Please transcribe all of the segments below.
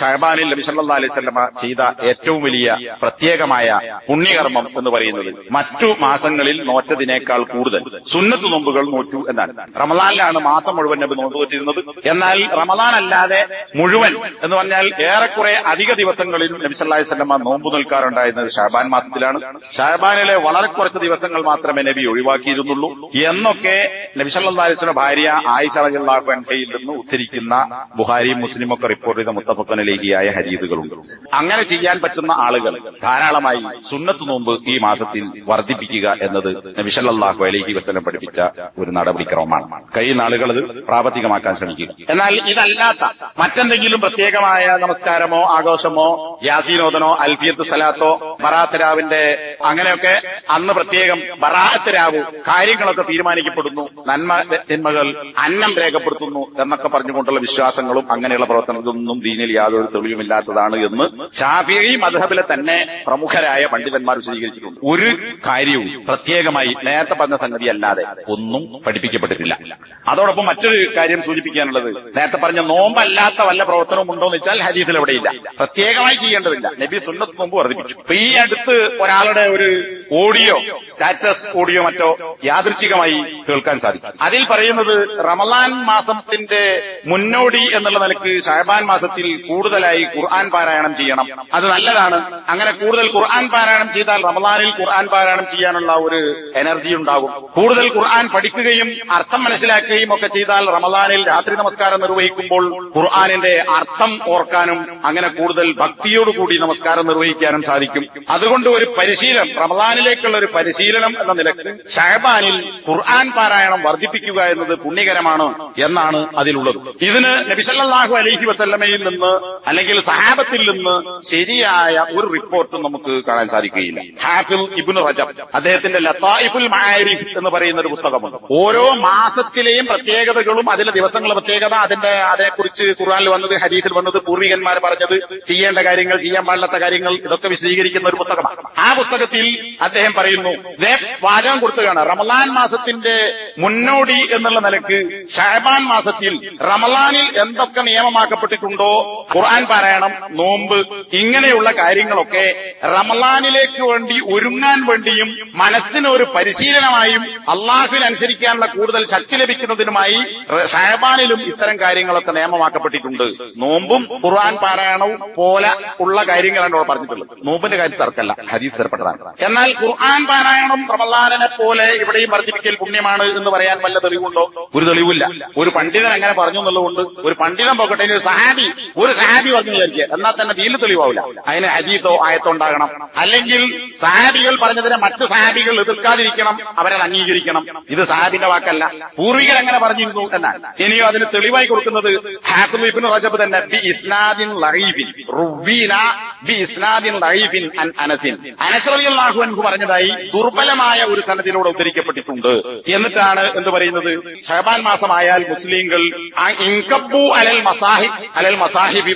ഷഹബാനിൽ നബി സല്ലല്ലാഹു അലൈഹി വസല്ലമ ചെയ്ത ഏറ്റവും വലിയ പ്രത്യേകമായ പുണ്യകർമ്മം എന്ന് പറയുന്നത് മറ്റു മാസങ്ങളിൽ നോറ്റതിനേക്കാൾ കൂടുതൽ. സുന്നത്ത് നോമ്പുകൾ നോറ്റു എന്നാണ്. റമദാനിലാണ് മാസം മുഴുവൻ നബി നോമ്പ് നോറ്റിരുന്നത്. എന്നാൽ റമദാൻ അല്ലാതെ മുഴുവൻ എന്ന് പറഞ്ഞാൽ ഏറെക്കുറെ അധിക ദിവസങ്ങളിൽ നബി അലൈഹി വസല്ലമ നോമ്പ് നിൽക്കാറുണ്ടായിരുന്നത് ഷഹബാൻ മാസത്തിലാണ്. ഷഹബാനിലെ വളരെ കുറച്ച് ദിവസങ്ങൾ മാത്രമേ നബി ഒഴിവാക്കിയിരുന്നുള്ളൂ. എന്നൊക്കെ നബി അലൈഹി വസല്ലം ഭാര്യ ആയിഷ റളിയല്ലാഹു അൻഹയിൽ നിന്ന് ഉദ്ധരിക്കുന്ന ബുഹാരിയും മുസ്ലിമൊക്കെ റിപ്പോർട്ട് ചെയ്ത മുത്തഫക്കൻ അലഹിയായ ഹരീതുകളുണ്ട് അങ്ങനെ ചെയ്യാൻ പറ്റുന്ന ആളുകൾ ധാരാളമായി സുന്നത്ത് നോമ്പ് ഈ മാസത്തിൽ വർദ്ധിപ്പിക്കുക എന്നത് വിശലല്ലാഹു അലഹി വസല്ലം പഠിപ്പിച്ച ഒരു നടപടിക്രമമാണ്. കഴിയുന്ന ആളുകൾ അത് പ്രാവർത്തികമാക്കാൻ ശ്രമിക്കുക എന്നാൽ ഇതല്ലാത്ത മറ്റെന്തെങ്കിലും പ്രത്യേകമായ നമസ്കാരമോ ആഘോഷമോ യാസീനോദനോ അൽഫിയത്ത് സലാത്തോ ബറാത്ത് രാവിന്റെ അങ്ങനെയൊക്കെ അന്ന് പ്രത്യേകം ബറാത്ത് രാവ് കാര്യങ്ങളൊക്കെ തീരുമാനിക്കപ്പെടുന്നു നന്മ തിന്മകൾ അന്നം രേഖപ്പെടുത്തുന്നു എന്നൊക്കെ പറഞ്ഞുകൊണ്ടുള്ള വിശ്വാസങ്ങളും അങ്ങനെയുള്ള പ്രവർത്തനങ്ങളൊന്നും ദീനിൽ യാതൊരു തെളിവുമില്ലാത്തതാണ് എന്ന് ഷാഫിഈ മധബിലെ തന്നെ പ്രമുഖരായ പണ്ഡിതന്മാർ വിശദീകരിച്ചിട്ടുണ്ട്. ഒരു കാര്യവും പ്രത്യേകമായി നേരത്തെ പറഞ്ഞ സംഗതി അല്ലാതെ ഒന്നും പഠിപ്പിക്കപ്പെട്ടിട്ടില്ല. അതോടൊപ്പം മറ്റൊരു കാര്യം സൂചിപ്പിക്കാനുള്ളത് നേരത്തെ പറഞ്ഞ നോമ്പല്ലാത്ത വല്ല പ്രവർത്തനവും ഉണ്ടോ എന്ന് വെച്ചാൽ ഹദീസിൽ എവിടെയില്ല. പ്രത്യേകമായി ചെയ്യേണ്ടതില്ല. നബി സുന്നത്ത് നോമ്പ് വർദ്ധിപ്പിച്ചു. ഈ അടുത്ത് ഒരാളുടെ ഒരു ഓഡിയോ സ്റ്റാറ്റസ് ഓഡിയോ മറ്റോ യാദൃച്ഛികമായി കേൾക്കാൻ സാധിക്കും. അതിൽ പറയുന്നത് റമലാൻ മാസത്തിന്റെ മുന്നോടി എന്നുള്ള നിലയ്ക്ക് ഷഹബാൻ മാസത്തിൽ കൂടുതലായി ഖുർആൻ പാരായണം ചെയ്യണം. അത് നല്ലതാണ്. അങ്ങനെ കൂടുതൽ ഖുർആൻ പാരായണം ചെയ്താൽ റമലാനിൽ ഖുർആൻ പാരായണം ചെയ്യാനുള്ള ഒരു എനർജി ഉണ്ടാകും. കൂടുതൽ ഖുർആൻ പഠിക്കുകയും അർത്ഥം മനസ്സിലാക്കുകയും ഒക്കെ ചെയ്താൽ റമലാനിൽ രാത്രി നമസ്കാരം നിർവഹിക്കുമ്പോൾ ഖുർആാനിന്റെ അർത്ഥം ഓർക്കാനും അങ്ങനെ കൂടുതൽ ഭക്തിയോടുകൂടി നമസ്കാരം നിർവഹിക്കാനും സാധിക്കും. അതുകൊണ്ട് ഒരു പരിശീലനം റമലാനിലേക്കുള്ള ഒരു പരിശീലനം എന്ന നിലയ്ക്ക് ഷഹബാനിൽ ഖുർആൻ പാരായണം വർദ്ധിപ്പിക്കുക എന്നത് പുണ്യകരമാണ് എന്നാണ് അതിലുള്ളത്. ഇതിന് നബിസല്ലാഹു അലഹി വസല്ലമയിൽ നിന്ന് അല്ലെങ്കിൽ സഹാബത്തിൽ നിന്ന് ശരിയായ ഒരു റിപ്പോർട്ടും നമുക്ക് കാണാൻ സാധിക്കുകയില്ല. ഹാഫിൽ ഇബ്നു റജബ് അദ്ദേഹത്തിന്റെ ലത്തായിഫുൽ മാരിഫ് എന്ന് പറയുന്ന ഒരു പുസ്തകമുണ്ട്. ഓരോ മാസത്തിലെയും പ്രത്യേകതകളും അതിലെ ദിവസങ്ങളുടെ പ്രത്യേകത അതിന്റെ അതേക്കുറിച്ച് ഖുർആനിൽ വന്നത് ഹരീഫിൽ വന്നത് പൂർവികന്മാർ പറഞ്ഞത് ചെയ്യേണ്ട കാര്യങ്ങൾ ചെയ്യാൻ പാടില്ലാത്ത കാര്യങ്ങൾ ഇതൊക്കെ വിശദീകരിക്കുന്ന ഒരു പുസ്തകമാണ്. ആ പുസ്തകത്തിൽ അദ്ദേഹം പറയുന്നു വാചകം കൊടുത്തുകയാണ് റമലാൻ മാസത്തിന്റെ മുന്നോടി എന്നുള്ള നിലയ്ക്ക് ഷഹബാൻ മാസത്തിൽ റമലാനിൽ എന്തൊക്കെ നിയമമാക്കപ്പെട്ടിട്ടുണ്ടോ ഖുർആൻ പാരായണം നോമ്പ് ഇങ്ങനെയുള്ള കാര്യങ്ങളൊക്കെ റമലാനിലേക്ക് വേണ്ടി ഒരുങ്ങാൻ വേണ്ടിയും മനസ്സിന് ഒരു പരിശീലനമായും അള്ളാഹുവിൽ അനുസരിക്കാനുള്ള കൂടുതൽ ശക്തി ലഭിക്കുന്നതിനുമായി ഷഹബാനിലും ഇത്തരം കാര്യങ്ങളൊക്കെ നിയമമാക്കപ്പെട്ടിട്ടുണ്ട്. നോമ്പും ഖുർആൻ പാരായണവും പോലെ ഉള്ള കാര്യങ്ങളാണ് ഇവിടെ പറഞ്ഞിട്ടുള്ളത്. നോമ്പിന്റെ കാര്യം തർക്കല്ല ഹദീസ് സ്ഥിരപ്പെട്ടതാണ് എന്നാൽ ഖുർആൻ പാരായണം റമലാനെ പോലെ ഇവിടെയും വർദ്ധിപ്പിക്കൽ പുണ്യമാണ് എന്ന് പറയാൻ വല്ല തെളിവുണ്ടോ? ഒരു തെളിവില്ല. ഒരു പണ്ഡിതൻ അങ്ങനെ പറഞ്ഞു എന്നുള്ളതുകൊണ്ട് ഒരു പണ്ഡിതൻ പോകട്ടെ ഒരു സഹാബി ഒരു സഹാബി പറഞ്ഞു വിചാരിക്കുക എന്നാൽ തന്നെ ദീൽ തെളിവാവില്ല. അതിന് ഹദീസോ ആയത്തോ ഉണ്ടാകണം. അല്ലെങ്കിൽ സഹാബികൾ പറഞ്ഞതിനെ മറ്റു സഹാബികൾ എതിർക്കാതിരിക്കണം അവരെ അംഗീകരിക്കണം. ഇത് സഹാബിന്റെ വാക്കല്ല. പൂർവികർ അങ്ങനെ പറഞ്ഞിരുന്നു എന്നാണ് ഇനിയോ അതിന് തെളിവായി കൊടുക്കുന്നത് ഹാഫിദ് ഇബ്നു റജബ് തന്നെ ബി ഇസ്നാദിൻ ബി ഇസ്നാദിൻ അൻ അനസിൻ. റളിയല്ലാഹു അൻഹു പറഞ്ഞതായി ദുർബലമായ ഒരു സനദിലൂടെ ഉദ്ധരിക്കപ്പെട്ടിട്ടുണ്ട്. എന്നിട്ടാണ് എന്ത് പറയുന്നത്? ഷഹബാൻ മാസമായാൽ മുസ്ലിങ്ങൾ ഇൻകബു അലൽ മസാഹിബ് അലൽ മസാഹിബി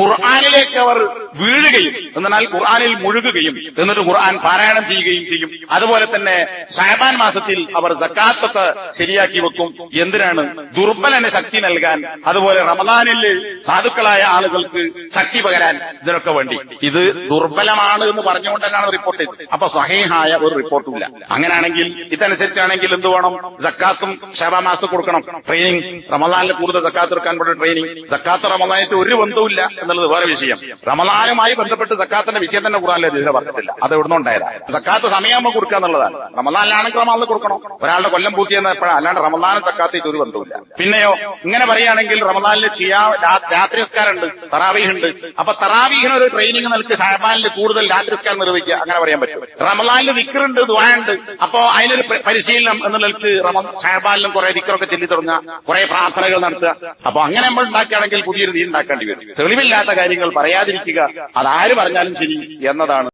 ഖുർആാനിലേക്ക് അവർ വീഴുകയും എന്നാൽ ഖുർആാനിൽ മുഴുകുകയും എന്നിട്ട് ഖുർആൻ പാരായണം ചെയ്യുകയും ചെയ്യും. അതുപോലെ തന്നെ ഷഹബാൻ മാസത്തിൽ അവർ ജക്കാത്തത്ത് ശരിയാക്കി വെക്കും. എന്തിനാണ്? ദുർബലന് ശക്തി നൽകാൻ. അതുപോലെ റമദാനിൽ സാധുക്കളായ ആളുകൾക്ക് ശക്തി പകരാൻ ഇതിനൊക്കെ വേണ്ടി. ഇത് ദുർബലമാണ് എന്ന് പറഞ്ഞുകൊണ്ട് തന്നെയാണ് റിപ്പോർട്ട് ചെയ്തത് അപ്പൊ സഹീഹായ ഒരു റിപ്പോർട്ടുമില്ല അങ്ങനെയാണെങ്കിൽ ഇതനുസരിച്ചാണെങ്കിൽ എന്ത് വേണം? ജക്കാത്തും ഷാബാമാസത്തും കൊടുക്കണം. ട്രെയിനിങ് റമദാനിൽ കൂടുതൽ ജക്കാത്ത് എടുക്കാൻ വേണ്ടി ട്രെയിനിങ് ജക്കാത്ത് റമദാനായിട്ട് ഒരു ബന്ധവുമില്ല എന്നുള്ളത് വേറെ വിഷയം. റമദാനുമായി ബന്ധപ്പെട്ട് ജക്കാത്തിന്റെ വിഷയം തന്നെ ഖുറാനിലെ ഇതിനെ പറഞ്ഞിട്ടില്ല. അത് ഇവിടുന്ന് ഉണ്ടായതാണ് ജക്കാത്ത് സമയമാകുമ്പോൾ കൊടുക്കുക എന്നുള്ളതാണ്. റമദാനിലാണെങ്കിൽ റമദാനിൽ കൊടുക്കണം? ഒരാളുടെ കൊല്ലം പൂർത്തിയെന്ന് എപ്പോഴാണ് അല്ലാണ്ട് റമദാനും ജക്കാത്തേക്ക് ഒരു ബന്ധമില്ല പിന്നെയോ ഇങ്ങനെ പറയുകയാണെങ്കിൽ റമദാനിൽ രാത്രി ഉണ്ട് തറാവീഹ് ഉണ്ട് അപ്പൊ തറാവീഹിന് ഒരു ട്രെയിനിങ് നൽകി ഷഹബാനിൽ കൂടുതൽ രാത്രി നിസ്കാരം നിർവഹിക്കുക അങ്ങനെ പറയാൻ പറ്റും. റമലാലിന് വിക്കറുണ്ട് ദ്വായുണ്ട് അപ്പോ അതിനൊരു പരിശീലനം എന്ന നിലയ്ക്ക് റമ സാഹബാലിനും കുറെ വിക്കറൊക്കെ ചെല്ലി തുടങ്ങുക കുറെ പ്രാർത്ഥനകൾ നടത്തുക. അപ്പൊ അങ്ങനെ നമ്മൾ ഉണ്ടാക്കുകയാണെങ്കിൽ പുതിയൊരു രീതി ഉണ്ടാക്കേണ്ടി വരും. തെളിവില്ലാത്ത കാര്യങ്ങൾ പറയാതിരിക്കുക അതാര് പറഞ്ഞാലും ശരി എന്നതാണ്